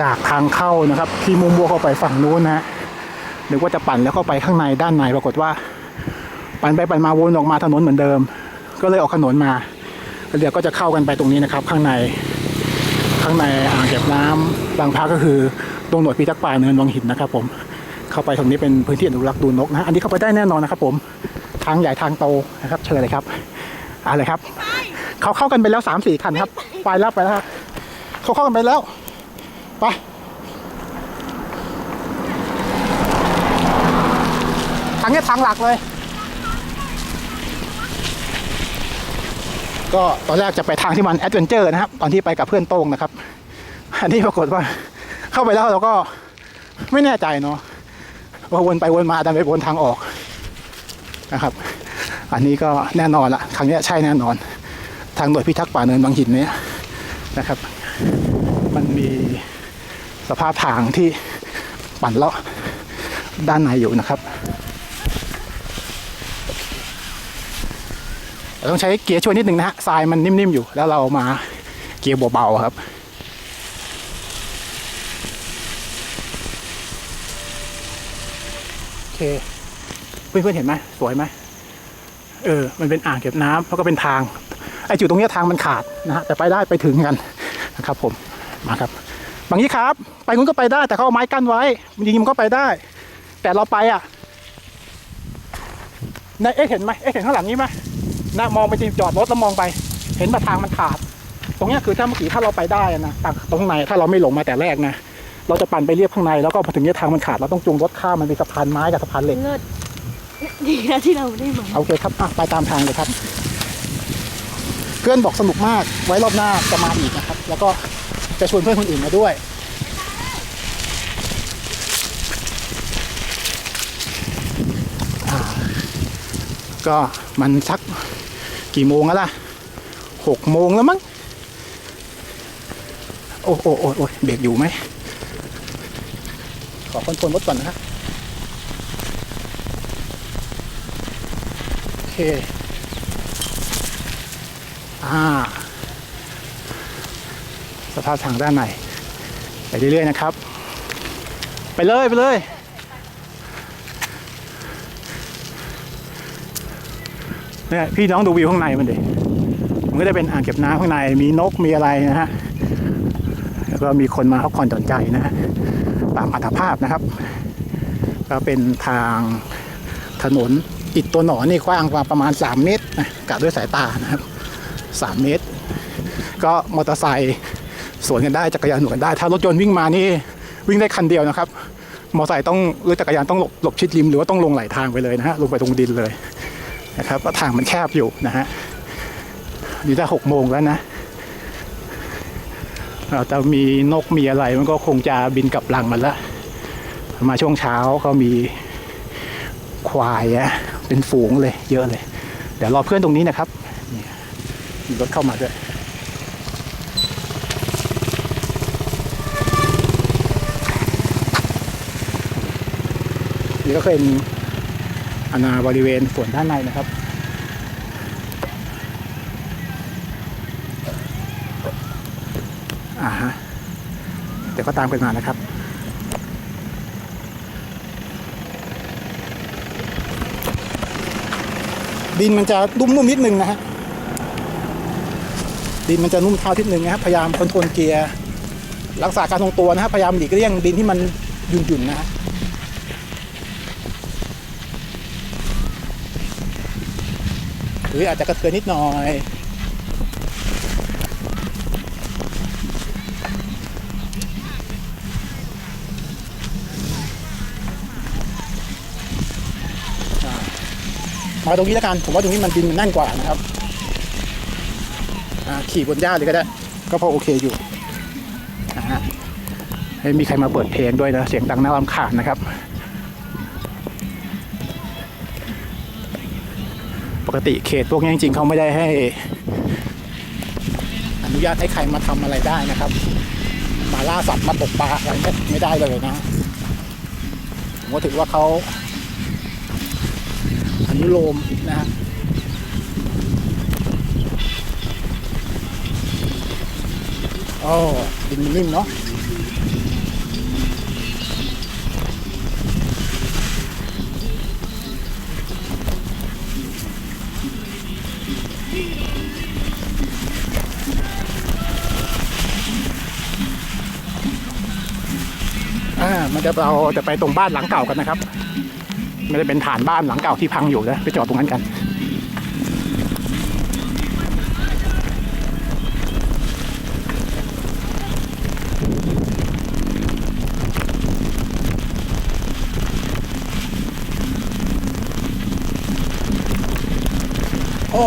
จากทางเข้านะครับ ที่มุ่งมั่วเข้าไปฝั่งนู้นนะฮะนึกว่าจะปั่นแล้วเข้าไปข้างในด้านในปรากฏว่า ปั่นไปปั่นมาวนออกมาถนนเหมือนเดิม ก็เลยออกถนนมาแล้วเดี๋ยวก็จะเข้ากันไปตรงนี้นะครับ ข้างในข้างในอ่างเก็บน้ำบางพระก็คือตรงหน่วยพิทักษ์ป่าเนินวังหินนะครับ ผมเข้าไปตรงนี้เป็นพื้นที่อนุรักษ์ดูนกนะอันนี้เข้าไปได้แน่นอนนะครับ ผมทางใหญ่ทางโตนะครับ เชิญเลยครับอะไรครับเขาเข้ากันไปแล้วสามสี่คันครับ ไปแล้วไปแล้วครับเขาเข้ากันไปแล้ว ไปทางนี้ทางหลักเลย ก็ตอนแรกจะไปทางที่มันแอดเวนเจอร์นะครับ ตอนที่ไปกับเพื่อนโต้งนะครับ อันนี้ปรากฏว่าเข้าไปแล้วเราก็ไม่แน่ใจเนาะว่าวนไปวนมาดันไปวนทางออกนะครับ อันนี้ก็แน่นอนละครั้งนี้ใช่แน่นอน ทางหน่วยพิทักษ์ป่าเนินบางหินเนี้ยนะครับ มันมี สภาพทางที่ปั่นเลาะด้านในอยู่นะครับเราต้องใช้เกียร์ช่วยนิดหนึ่งนะฮะทรายมันนิ่มๆอยู่ แล้วเรามาเกียร์เบาๆครับโอเคเพื่อนๆเห็นไหมสวยไหมเออ มันเป็นอ่างเก็บน้ำแล้วก็เป็นทาง ไอจุดตรงเนี้ยทางมันขาดนะฮะ แต่ไปได้ไปถึงกันนะครับผม มาครับ บางทีครับ ไปนู้นก็ไปได้แต่เขาเอาไม้กั้นไว้จริงๆมันก็ไปได้ แต่เราไปอะนายเอ๊ะเห็นไหมเอ๊ะเห็นข้างหลังนี้ไหมนะมองไปที่จอดรถแล้วมองไป เห็นว่าทางมันขาด ตรงเนี้ยคือถ้าเมื่อกี้ถ้าเราไปได้อะนะตรงตรงในถ้าเราไม่หลงมาแต่แรกนะเราจะปั่นไปเรียบข้างในแล้วก็พอถึงเนี้ยทางมันขาดเราต้องจูงรถข้ามมันเป็นสะพานไม้กับสะพานเหล็กเลิศดีนะที่เราได้มาโอเคครับอะไปตามทางเลยครับเพื่อนบอกสนุกมากไว้รอบหน้าจะมาอีกนะครับ แล้วก็ จะชวนเพื่อนคนอื่นมาด้วย ก็มันสักกี่โมงแล้วล่ะหกโมงแล้วมั้ง โอ้โอ้โอ้โอ้เบรกอยู่ไหม ขอคอนโทรลรถก่อนนะฮะโอเค อ่า สภาพทางด้านในไปเรื่อยๆนะครับ ไปเลยไปเลยเนี่ยพี่น้องดูวิวข้างในมันดิมันก็จะเป็นอ่างเก็บน้ำข้างในมีนกมีอะไรนะฮะแล้วก็มีคนมาพักผ่อนหย่อนใจนะฮะตามอัตภาพนะครับ ก็เป็นทางถนนอิฐตัวหนอนนี่กว้างกว่าประมาณ 3 เมตรนะกะด้วยสายตานะครับ 3 เมตร ก็มอเตอร์ไซค์ สวนกันได้จักรยานสวนกันได้ ถ้ารถยนต์วิ่งมานี่วิ่งได้คันเดียวนะครับ มอไซค์ต้องหรือจักรยานต้องหลบหลบชิดริม หรือว่าต้องลงไหลทางไปเลยนะฮะลงไปตรงดินเลยนะครับก็ทางมันแคบอยู่นะฮะนี่ถ้หกโมงแล้วนะเอ่อแต่มีนกมีอะไรมันก็คงจะบินกลับรังมันละมาช่วงเช้าก็มีควายอะเป็นฝูงเลยเยอะเลย เดี๋ยวรอเพื่อนตรงนี้นะครับมีรถเข้ามาด้วย นี่ก็เป็นอาณาบริเวณส่วนด้านในนะครับ อ่าฮะ เดี๋ยวก็ตามกันมานะครับดินมันจะนุ่มๆนิดนึงนะฮะ ดินมันจะนุ่มเท้าทิดนึงนะครับ พยายามคอนโทรลเกียร์ รักษาการทรงตัวนะครับ พยายามหลีกเลี่ยงดินที่มันหยุ่นๆนะฮะ หรืออาจจะกระเทือนนิดหน่อยมาตรงนี้แล้วกัน ผมว่าตรงนี้มันดินมันแน่นกว่านะครับ ขี่บนหญ้าเลยก็ได้ ก็พอโอเคอยู่นะฮะมีใครมาเปิดเพลงด้วยนะ เสียงดังน่ารำคาญนะครับ กติเขตพวกนี้จริงๆเขาไม่ได้ให้ อนุญาตให้ใครมาทำอะไรได้นะครับ มาล่าสัตว์มาตกปลาอะไรไม่ไม่ได้เลยนะผมก็ถือว่าเขาอนุโลมนะฮะโอ้ดินมันนิ่มเนาะ มันจะเราจะไปตรงบ้านหลังเก่ากันนะครับ มันจะเป็นฐานบ้านหลังเก่าที่พังอยู่นะไปจอดตรงนั้นกันโอ้